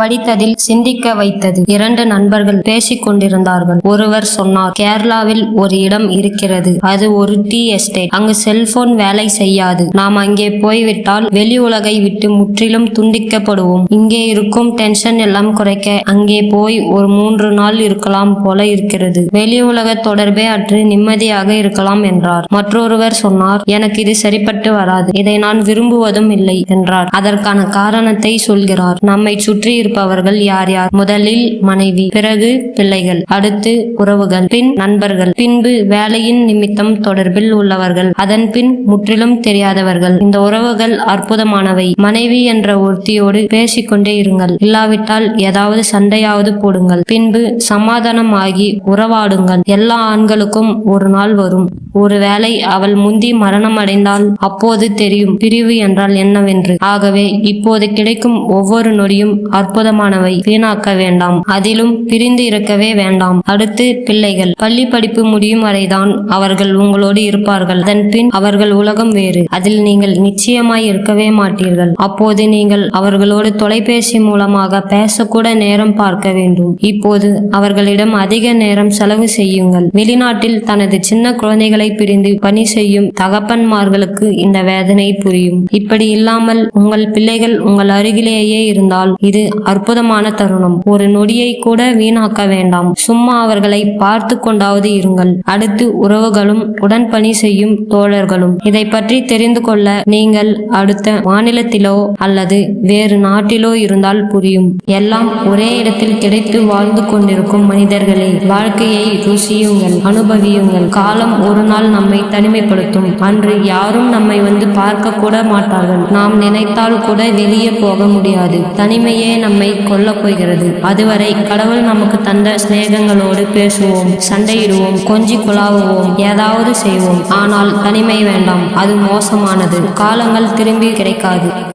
படித்ததில் சிந்திக்க வைத்தது. இரண்டு நண்பர்கள் பேசிக் கொண்டிருந்தார்கள் ஒருவர் சொன்னார் கேரளாவில் ஒரு இடம் இருக்கிறது. அது ஒரு டீ எஸ்டேட். அங்கு செல்போன் வேலை செய்யாது. நாம் அங்கே போய்விட்டால் வெளி உலகை விட்டு முற்றிலும் துண்டிக்கப்படுவோம். இங்கே இருக்கும் டென்ஷன் எல்லாம் குறைக்க அங்கே போய் ஒரு மூன்று நாள் இருக்கலாம் போல இருக்கிறது. வெளி உலக தொடர்பே அற்று நிம்மதியாக இருக்கலாம் என்றார். மற்றொருவர் சொன்னார் எனக்கு இது சரிப்பட்டு வராது. இதை நான் விரும்புவதும் இல்லை என்றார். அதற்கான காரணத்தை சொல்கிறார். நம்மை சுற்றி இருப்பவர்கள் யார் யார்? முதலில் மனைவி பிறகு பிள்ளைகள் அடுத்து உறவுகள் பின் நண்பர்கள். பின்பு வேலையின் நிமித்தம் தொடர்பில் உள்ளவர்கள். அதன் பின் முற்றிலும் தெரியாதவர்கள். இந்த உறவுகள் அற்புதமானவை. மனைவி என்ற ஒருத்தியோடு பேசிக்கொண்டே இருங்கள். இல்லாவிட்டால் ஏதாவது சண்டையாவது போடுங்கள். பின்பு சமாதானம் ஆகி உறவாடுங்கள். எல்லா ஆண்களுக்கும் ஒரு நாள் வரும். ஒருவேளை அவள் முந்தி மரணம் அடைந்தால் அப்போது தெரியும். பிரிவு என்றால் என்னவென்று. ஆகவே இப்போது கிடைக்கும் ஒவ்வொரு நொடியும் அற்புதமானவை. வீணாக்க வேண்டாம். அதிலும் பிரிந்து இருக்கவே வேண்டாம். அடுத்து பிள்ளைகள். பள்ளி படிப்பு முடியும் வரைதான் அவர்கள் உங்களோடு இருப்பார்கள். அதன் பின் அவர்கள் உலகம் வேறு. அதில் நீங்கள் நிச்சயமாய் இருக்கவே மாட்டீர்கள். அப்போது நீங்கள் அவர்களோடு தொலைபேசி மூலமாக பேசக்கூட நேரம் பார்க்க வேண்டும். இப்போது அவர்களிடம் அதிக நேரம் செலவு செய்யுங்கள். வெளிநாட்டில் தனது சின்ன குழந்தைகளை பிரிந்து பணி செய்யும் தகப்பன்மார்களுக்கு இந்த வேதனை புரியும். இப்படி இல்லாமல் உங்கள் பிள்ளைகள் உங்கள் அருகிலேயே இருந்தால் இது அற்புதமான தருணம். ஒரு நொடியை கூட வீணாக்க வேண்டாம். சும்மா அவர்களை பார்த்து கொண்டாவது இருங்கள். அடுத்து உறவுகளும் உடன் பணி செய்யும் தோழர்களும். இதை பற்றி தெரிந்து கொள்ள நீங்கள் அடுத்த மாநிலத்திலோ அல்லது வேறு நாட்டிலோ இருந்தால் புரியும். எல்லாம் ஒரே இடத்தில் கிடைத்து வாழ்ந்து கொண்டிருக்கும் மனிதர்களே வாழ்க்கையை ருசியுங்கள் அனுபவியுங்கள். காலம் ஒரு நாள் நம்மை தனிமைப்படுத்தும். அன்று யாரும் நம்மை வந்து பார்க்க கூட மாட்டார்கள். நாம் நினைத்தால் கூட வெளியே போக முடியாது. தனிமையே நம்மை கொல்ல போகிறது அதுவரை கடவுள் நமக்கு தந்த சிநேகங்களோடு பேசுவோம் சண்டையிடுவோம் கொஞ்சி குழாவுவோம் ஏதாவது செய்வோம். ஆனால் தனிமை வேண்டாம் அது மோசமானது. காலங்கள் திரும்பி கிடைக்காது.